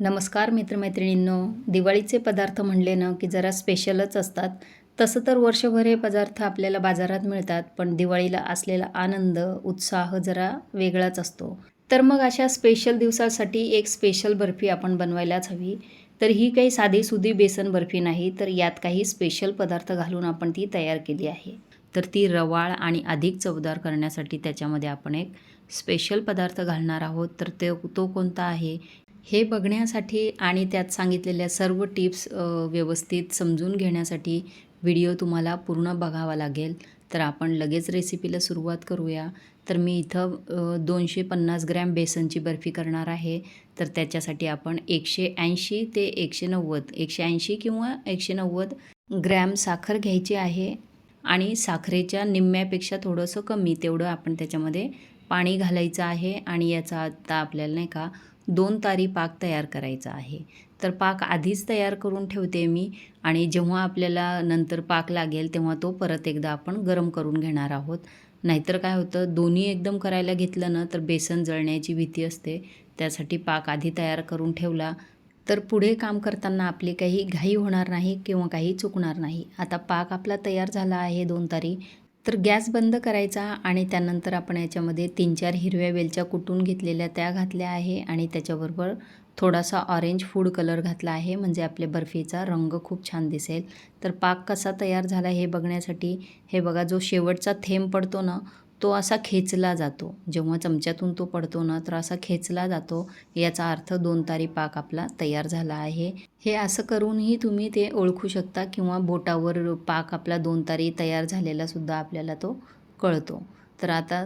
नमस्कार मित्रमैत्रिणींनो दिवाळीचे पदार्थ म्हणले ना की जरा स्पेशलच असतात. तसं तर वर्षभर हे पदार्थ आपल्याला बाजारात मिळतात पण दिवाळीला असलेला आनंद उत्साह जरा वेगळाच असतो. तर मग अशा स्पेशल दिवसासाठी एक स्पेशल बर्फी आपण बनवायलाच हवी. तर ही काही साधीसुधी बेसन बर्फी नाही तर यात काही स्पेशल पदार्थ घालून आपण ती तयार केली आहे. तर ती रवाळ आणि अधिक चवदार करण्यासाठी त्याच्यामध्ये आपण एक स्पेशल पदार्थ घालणार आहोत. तर ते तो कोणता आहे? हे बघण्यासाठी आणि त्यात सांगितलेल्या सर्व टिप्स व्यवस्थित समजून घेण्यासाठी व्हिडिओ तुम्हाला पूर्ण बघावा लागेल. तर आपण लगेच रेसिपीला सुरुवात करूया. तर मी इथं दोनशे पन्नास ग्रॅम बेसनची बर्फी करणार आहे. तर त्याच्यासाठी आपण एकशे ऐंशी ते एकशे नव्वद एकशे ऐंशी किंवा एकशे नव्वद ग्रॅम साखर घ्यायची आहे. आणि साखरेच्या निम्म्यापेक्षा थोडंसं कमी तेवढं आपण त्याच्यामध्ये पाणी घालायचं आहे. आणि याचा आता आपल्याला नाही का दोन तारी पाक तयार करायचा आहे. तर पाक आधीच तयार करून ठेवते मी आणि जेव्हा आपल्याला नंतर पाक लागेल तेव्हा तो परत एकदा आपण गरम करून घेणार आहोत. नाहीतर काय होतं दोन्ही एकदम करायला घेतलं ना तर बेसन जळण्याची भीती असते. त्यासाठी पाक आधी तयार करून ठेवला. तर पुढे काम करताना आपली काही घाई होणार नाही किंवा काही चुकणार नाही. आता पाक आपला तयार झाला आहे दोन तारी. तर गॅस बंद करायचा आणि त्यानंतर आपण याच्यामध्ये तीन चार हिरव्या वेलच्या कुटून घेतलेल्या त्या घातल्या आहे आणि त्याच्याबरोबर थोडासा ऑरेंज फूड कलर घातला आहे. म्हणजे आपल्या बर्फीचा रंग खूप छान दिसेल. तर पाक कसा तयार झाला हे बघण्यासाठी हे बघा जो शेवटचा थेंब पडतो ना तो असा खेचला जातो. जेव्हा चमच्यातून तो पडतो ना तर असा खेचला जातो. याचा अर्थ दोन तारी पाक आपला तयार झाला आहे. हे असं करूनही तुम्ही ते ओळखू शकता किंवा बोटावर पाक आपला दोन तारी तयार झालेला सुद्धा आपल्याला तो कळतो. तर आता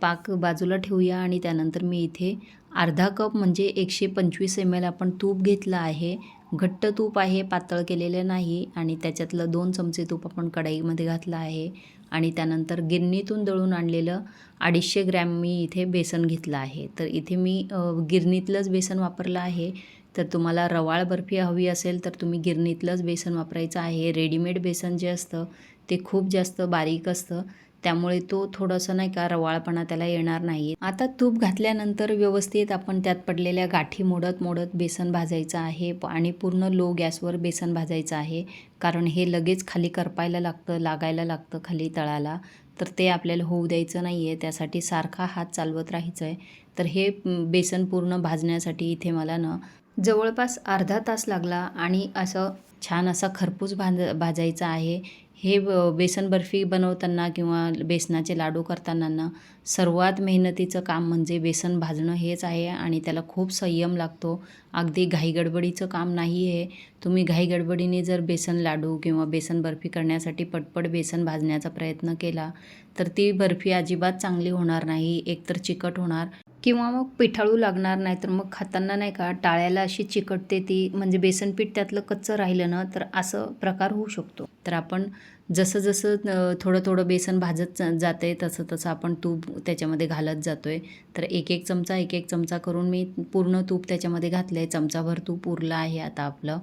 पाक बाजूला ठेवूया आणि त्यानंतर मी इथे अर्धा कप म्हणजे एकशे पंचवीस एम एल आपण तूप घेतलं आहे. घट्ट तूप आहे पातळ केलेलं नाही आणि त्याच्यातलं दोन चमचे तूप आपण कढाईमध्ये घातलं आहे. आणि त्यानंतर गिरणीतून दळून आणलेलं अडीचशे ग्रॅम मी इथे बेसन घेतलं आहे. तर इथे मी गिरणीतलंच बेसन वापरलं आहे. तर तुम्हाला रवाळ बर्फी हवी असेल तर तुम्ही गिरणीतलंच बेसन वापरायचं आहे. रेडीमेड बेसन जे असतं ते खूप जास्त बारीक असतं. त्यामुळे तो थोडासा नाही का रवाळपणा त्याला येणार नाही. आता तूप घातल्यानंतर व्यवस्थित आपण त्यात पडलेल्या गाठी मोडत मोडत बेसन भाजायचं आहे आणि पूर्ण लो गॅसवर बेसन भाजायचं आहे. कारण हे लगेच खाली करपायला लागतं लागायला लागतं खाली तळाला. तर ते आपल्याला होऊ द्यायचं नाही आहे त्यासाठी सारखा हात चालवत राहायचं आहे तर हे बेसन पूर्ण भाजण्यासाठी इथे मला ना जवळपास अर्धा तास लागला आणि असं छान असा खरपूस भाज भाजायचा आहे. हे ब- बेसन बर्फी बनवताना किंवा बेसनाचे लाडू करताना ना सर्वात मेहनतीचं काम म्हणजे बेसन भाजणं हेच आहे आणि त्याला खूप संयम लागतो. अगदी घाईगडबडीचं काम नाही आहे तुम्ही घाईगडबडीने जर बेसन लाडू किंवा बेसन बर्फी करण्यासाठी पटपट बेसन भाजण्याचा प्रयत्न केला तर ती बर्फी अजिबात चांगली होणार नाही एकतर चिकट होणार किंवा मग पिठाळू लागणार नाही तर मग खाताना नाही का टाळ्याला अशी चिकटते ती म्हणजे बेसनपीठ त्यातलं कच्चं राहिलं ना तर असं प्रकार होऊ शकतो. तर आपण जसं जसं थोडं थोडं बेसन भाजत जातं आहे तसं तसं आपण तूप त्याच्यामध्ये घालत जातो आहे तर एक एक चमचा एक एक चमचा करून मी पूर्ण तूप त्याच्यामध्ये घातलं आहे चमचाभर तूप उरलं आहे आता आपलं.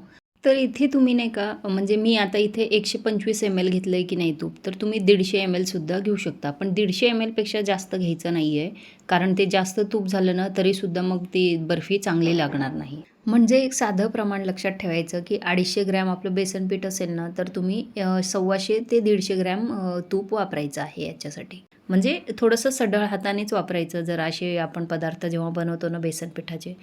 तर इथे तुम्ही नाही का म्हणजे मी आता इथे एकशे पंचवीस एम एल घेतलं आहे की नाही तूप तर तुम्ही दीडशे एम एलसुद्धा घेऊ शकता. पण दीडशे एम एलपेक्षा जास्त घ्यायचं नाही आहे कारण ते जास्त तूप झालं ना तरीसुद्धा मग ती बर्फी चांगली लागणार नाही. म्हणजे एक साधं प्रमाण लक्षात ठेवायचं की अडीचशे ग्रॅम आपलं बेसन पीठ असेल ना तर तुम्ही सव्वाशे ते दीडशे ग्रॅम तूप वापरायचं आहे याच्यासाठी. म्हणजे थोडंसं सढळ हातानेच वापरायचं जर असे आपण पदार्थ जेव्हा बनवतो ना बेसन पिठाचे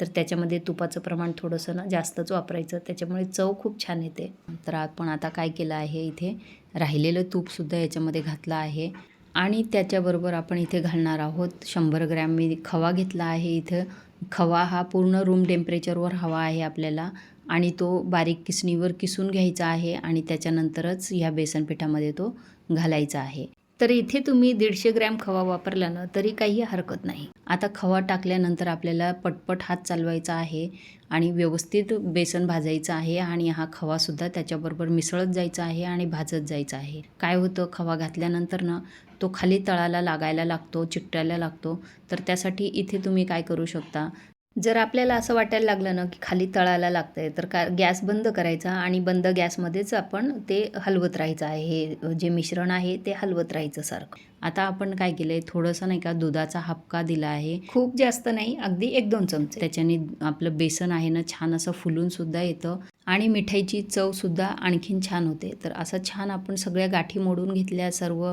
तर त्याच्यामध्ये तुपाचं प्रमाण थोडंसं ना जास्तच वापरायचं. त्याच्यामुळे चव खूप छान येते. तर आपण आता काय केलं आहे इथे? राहिलेलं तूपसुद्धा याच्यामध्ये घातलं आहे. आणि त्याच्याबरोबर आपण इथे घालणार आहोत शंभर ग्रॅम. मी खवा घेतला आहे इथं. खवा हा पूर्ण रूम टेम्परेचरवर हवा आहे आपल्याला. आणि तो बारीक किसणीवर किसून घ्यायचा आहे आणि त्याच्यानंतरच ह्या बेसन पिठामध्ये तो घालायचा आहे. तर इथे तुम्ही दीडशे ग्रॅम खवा वापरला ना तरी काही हरकत नाही. आता खवा टाकल्यानंतर आपल्याला पटपट हात चालवायचा आहे आणि व्यवस्थित बेसन भाजायचं आहे आणि हा खवासुद्धा त्याच्याबरोबर मिसळत जायचा आहे आणि भाजत जायचा आहे. काय होतं? खवा घातल्यानंतर ना तो खाली तळाला लागायला लागतो चिकटायला लागतो. तर त्यासाठी इथे तुम्ही काय करू शकता? जर आपल्याला असं वाटायला लागलं ना की खाली तळायला लागतं आहे तर का गॅस बंद करायचा आणि बंद गॅसमध्येच आपण ते हलवत राहायचं आहे. हे जे मिश्रण आहे ते हलवत राहायचं सारखं. आता आपण काय केलं आहे थोडंसं नाही का दुधाचा हपका दिला आहे. खूप जास्त नाही अगदी एक दोन चमचे. त्याच्याने आपलं बेसन आहे ना छान असं फुलूनसुद्धा येतं आणि मिठाईची चवसुद्धा आणखीन छान होते. तर असं छान आपण सगळ्या गाठी मोडून घेतल्या सर्व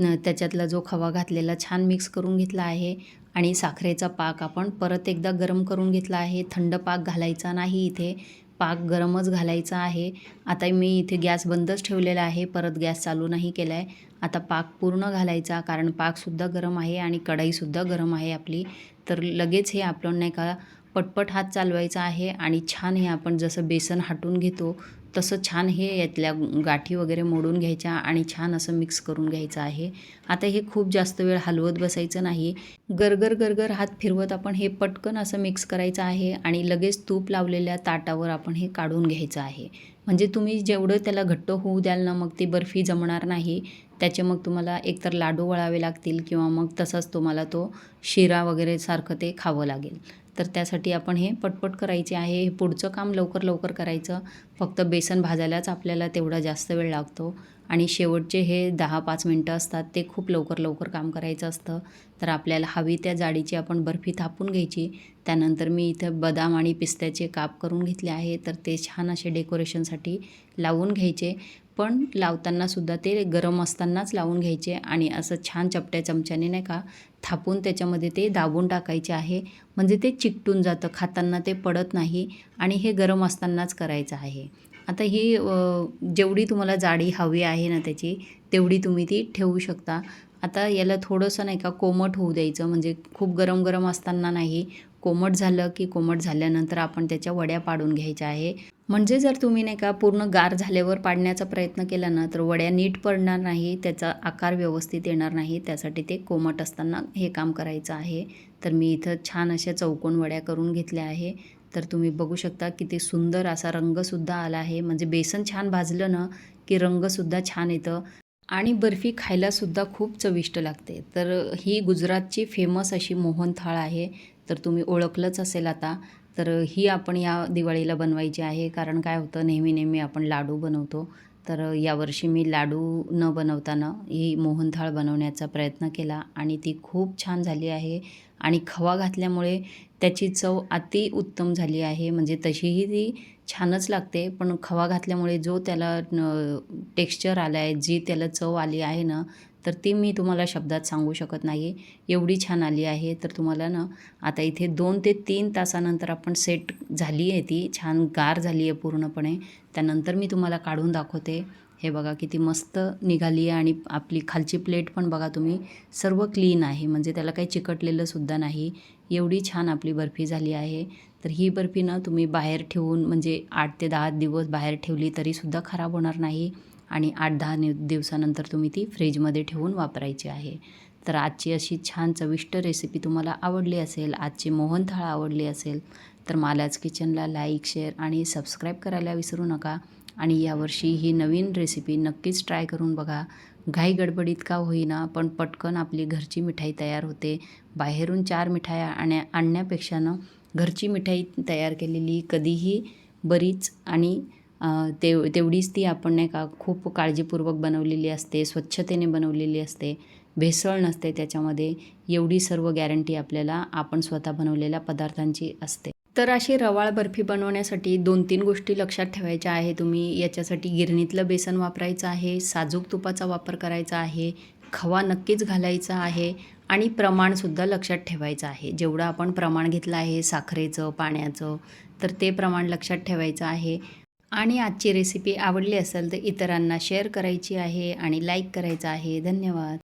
त्याच्यातला जो खवा घातलेला छान मिक्स करून घेतला आहे आणि साखरेचा पाक आपण परत एकदा गरम करून घेतला आहे. थंड पाक घालायचा नाही इथे. पाक गरमच घालायचा आहे. आता मी इथे गॅस बंदच ठेवलेला आहे. परत गॅस चालू नाही केला आहे आता पाक पूर्ण घालायचा कारण पाकसुद्धा गरम आहे आणि कढईसुद्धा गरम आहे आपली. तर लगेच हे आपण नाही का पटपट हात चालवायचा आहे आणि छान हे आपण जसं बेसन हटून घेतो तसं छान हे यातल्या गाठी वगैरे मोडून घ्यायच्या आणि छान असं मिक्स करून घ्यायचं आहे. आता हे खूप जास्त वेळ हलवत बसायचं नाही. गरगर गरगर हात फिरवत आपण हे पटकन असं मिक्स करायचं आहे आणि लगेच तूप लावलेल्या ताटावर आपण हे काढून घ्यायचं आहे. म्हणजे तुम्ही जेवढं त्याला घट्ट होऊ द्याल ना मग ती बर्फी जमणार नाही. त्याचे मग तुम्हाला एकतर लाडू वळावे लागतील किंवा मग तसाच तुम्हाला तो शिरा वगैरे सारखं ते खावं लागेल. तर त्यासाठी आपण हे पटपट करायचे आहे. हे पुढचं काम लवकर लवकर करायचं. फक्त बेसन भाजायलाच आपल्याला तेवढा जास्त वेळ लागतो. आणि शेवटचे हे दहा पाच मिनटं असतात ते खूप लवकर लवकर काम करायचं असतं. तर आपल्याला हवी त्या जाडीची आपण बर्फी थापून घ्यायची. त्यानंतर मी इथं बदाम आणि पिस्त्याचे काप करून घेतले आहे. तर ते छान असे डेकोरेशनसाठी लावून घ्यायचे. पण लावतानासुद्धा ते गरम असतानाच लावून घ्यायचे. आणि असं छान चपट्या चमच्याने नाही का थापून त्याच्यामध्ये ते दाबून टाकायचे आहे. म्हणजे ते चिकटून जातं खाताना ते पडत नाही आणि हे गरम असतानाच करायचं आहे. आता ही जेवढी तुम्हाला जाडी हवी आहे ना त्याची तेवढी तुम्ही ती ठेवू शकता. आता याला थोडंसं नाही का कोमट होऊ द्यायचं म्हणजे खूप गरम गरम असताना नाही कोमट झालं की कोमट झाल्यानंतर आपण त्याच्या वड्या पाडून घ्यायच्या आहे. म्हणजे जर तुम्ही नाही का पूर्ण गार झाल्यावर पाडण्याचा प्रयत्न केला ना तर वड्या नीट पडणार नाही त्याचा आकार व्यवस्थित येणार नाही त्यासाठी ते कोमट असताना हे काम करायचं आहे. तर मी इथं छान अशा चौकोन वड्या करून घेतल्या आहे. तर तुम्ही बघू शकता किती सुंदर असा रंगसुद्धा आला आहे. म्हणजे बेसन छान भाजलं ना की रंगसुद्धा छान येतं. आणि बर्फी खायलासुद्धा खूप चविष्ट लागते. तर ही गुजरातची फेमस अशी मोहन थाळ आहे. तर तुम्ही ओळखलंच असेल आता. तर ही आपण या दिवाळीला बनवायची आहे. कारण काय होतं नेहमी नेहमी आपण लाडू बनवतो. तर यावर्षी मी लाडू न बनवताना ही मोहनथाळ बनवण्याचा प्रयत्न केला आणि ती खूप छान झाली आहे. आणि खवा घातल्यामुळे त्याची चव अति उत्तम झाली आहे. म्हणजे तशीही ती छानच लागते. पण खवा घातल्यामुळे जो त्याला टेक्स्चर आला आहे जी त्याला चव आली आहे ना तर ती मी तुम्हाला शब्दात सांगू शकत नाही एवढी छान आली आहे. तर तुम्हाला ना आता इथे दोन ते तीन तासानंतर आपण सेट झाली आहे ती. छान गार झाली आहे पूर्णपणे. त्यानंतर मी तुम्हाला काढून दाखवते. हे बघा किती मस्त निघाली आहे आणि आपली खालची प्लेट पण बघा तुम्ही सर्व क्लीन आहे. म्हणजे त्याला काही चिकटलेलं सुद्धा नाही. एवढी छान आपली बर्फी झाली आहे. तर ही बर्फी ना तुम्ही बाहेर ठेवून म्हणजे आठ ते दहा दिवस बाहेर ठेवली तरीसुद्धा खराब होणार नाही. आणि आठ दहा नि दिवसानंतर तुम्ही ती फ्रीजमध्ये ठेवून वापरायची आहे. तर आजची अशी छान चविष्ट रेसिपी तुम्हाला आवडली असेल आजची मोहनथाळ आवडली असेल तर मालाज किचनला लाईक शेअर आणि सबस्क्राईब करायला विसरू नका. आणि यावर्षी ही नवीन रेसिपी नक्कीच ट्राय करून बघा. घाई गडबडीत का होईना पण पटकन आपली घरची मिठाई तयार होते. बाहेरून चार मिठाया आणण्या आणण्यापेक्षानं घरची मिठाई तयार केलेली कधीही बरीच आणि तेव तेवढीच ती आपण नाही का खूप काळजीपूर्वक बनवलेली असते स्वच्छतेने बनवलेली असते भेसळ नसते त्याच्यामध्ये एवढी सर्व गॅरंटी आपल्याला आपण स्वतः बनवलेल्या पदार्थांची असते. तर अशी रवाळ बर्फी बनवण्यासाठी दोन तीन गोष्टी लक्षात ठेवायच्या आहे तुम्ही. याच्यासाठी गिरणीतलं बेसन वापरायचं आहे साजूक तुपाचा वापर करायचा आहे खवा नक्कीच घालायचा आहे आणि प्रमाणसुद्धा लक्षात ठेवायचं आहे. जेवढं आपण प्रमाण घेतलं आहे साखरेचं पाण्याचं तर ते प्रमाण लक्षात ठेवायचं आहे. आणि आजची रेसिपी आवडली असेल तर इतरांना शेअर करायची आहे आणि लाईक करायचं आहे. धन्यवाद.